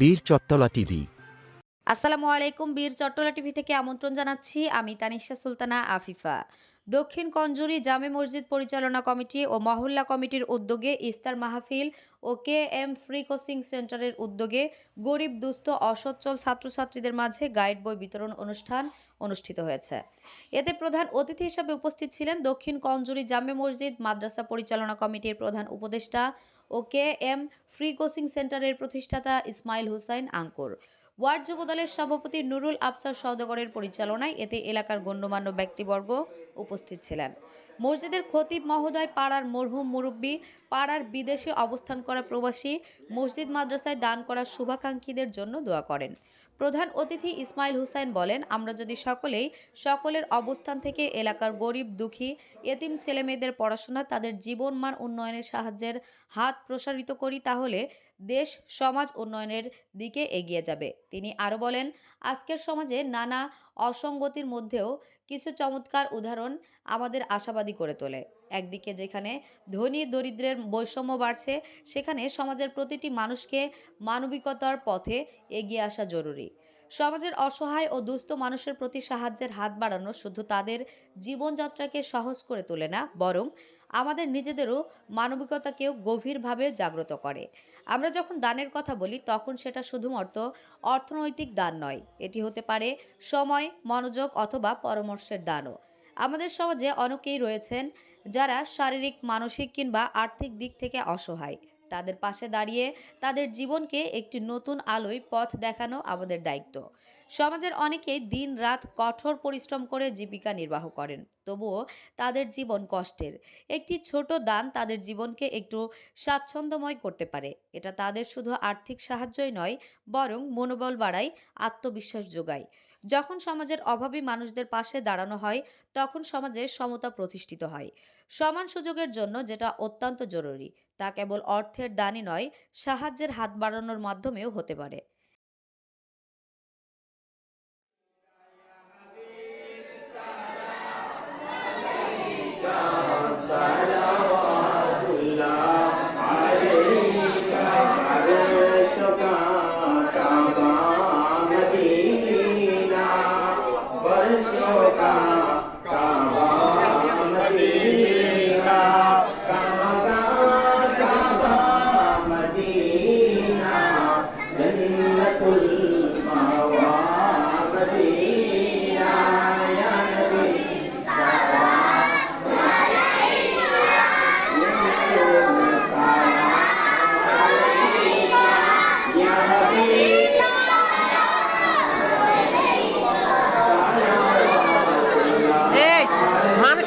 বীর চত্তলা টিভি। আসসালামু আলাইকুম, বীর চট্টলা টিভি থেকে আমন্ত্রণ জানাচ্ছি। আমি তানিশা সুলতানা আফিফা। দক্ষিণ কঞ্জুরি জামে মসজিদ পরিচালনা কমিটি ও মহল্লা কমিটির উদ্যোগে ইফতার মাহফিল ও কে এম ফ্রি কোচিং সেন্টারের উদ্যোগে গরিব, দুস্থ, অসচ্ছল ছাত্রছাত্রীদের মাঝে গাইড বই বিতরণ অনুষ্ঠান অনুষ্ঠিত হয়েছে। এতে প্রধান অতিথি হিসেবে উপস্থিত ছিলেন দক্ষিণ কঞ্জুরি জামে মসজিদ মাদ্রাসা পরিচালনা কমিটির প্রধান উপদেষ্টা ও কে এম ফ্রি কোচিং সেন্টারের প্রতিষ্ঠাতা ইসমাইল হুসাইন আঙ্কুর। ওয়ার্ড যুবদলের সভাপতি নুরুল আফসার সওদাগরের পরিচালনায় এতে এলাকার গণ্যমান্য ব্যক্তিবর্গ উপস্থিত ছিলেন। মসজিদের খতিব মহোদয় পাড়ার মরহুম মুরব্বী, পাড়ার বিদেশে অবস্থান করা প্রবাসী, মসজিদ মাদ্রাসায় দান করা শুভাকাঙ্ক্ষীদের জন্য দোয়া করেন। প্রধান অতিথি ইসমাইল হুসাইন বলেন, আমরা যদি সকলেই সকলের অবস্থান থেকে এলাকার গরিব, দুঃখী, এতিম ছেলেমেয়েদের পড়াশোনা, তাদের জীবনমান উন্নয়নের সাহায্যের হাত প্রসারিত করি, তাহলে দেশ, সমাজ উন্নয়নের দিকে এগিয়ে যাবে। তিনি আরও বলেন, আজকের সমাজে নানা অসঙ্গতির মধ্যেও কিছু চমৎকার উদাহরণ আমাদের আশাবাদী করে তোলে। একদিকে যেখানে ধনী দরিদ্রের বৈষম্য বাড়ছে, সেখানে সমাজের প্রতিটি মানুষকে মানবিকতার পথে এগিয়ে আসা জরুরি। সমাজের অসহায় ও দুস্থ মানুষের প্রতি সাহায্যের হাত বাড়ানো শুধু তাদের জীবনযাত্রাকে সহজ করে তোলে না, বরং আমাদের নিজেদেরও মানবিকতাকেও গভীরভাবে জাগ্রত করে। আমরা যখন দানের কথা বলি, তখন সেটা শুধুমাত্র অর্থনৈতিক দান নয়, এটি হতে পারে সময়, মনোযোগ অথবা পরামর্শের দানও। আমাদের সমাজে অনেকেই রয়েছেন যারা শারীরিক, মানসিক কিংবা আর্থিক দিক থেকে অসহায়। তাদের পাশে দাঁড়িয়ে তাদের জীবনকে একটি নতুন আলোয় পথ দেখানো আমাদের দায়িত্ব। সমাজের অনেকেই দিন রাত কঠোর পরিশ্রম করে জীবিকা নির্বাহ করেন, তবুও তাদের জীবন কষ্টের। একটি ছোট দান তাদের জীবনকে একটু স্বাচ্ছন্দ্যময় করতে পারে। এটা তাদের শুধু আর্থিক সাহায্যই নয়, বরং মনোবল বাড়ায়, আত্মবিশ্বাস যোগায়। যখন সমাজের অভাবী মানুষদের পাশে দাঁড়ানো হয়, তখন সমাজে সমতা প্রতিষ্ঠিত হয়। সমান সুযোগের জন্য যেটা অত্যন্ত জরুরি, তা কেবল অর্থের দানই নয়, সাহায্যের হাত বাড়ানোর মাধ্যমেও হতে পারে।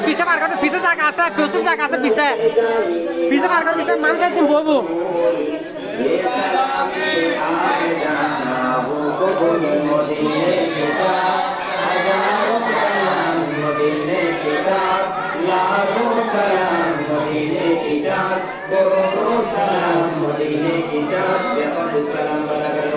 পিছে মার পিছে জায়গা আছে প্রচুর জায়গা আছে, পিছে। পিছে মার করতে মানুষ একদিন বলব সালাম মদিনে কি চাঁদ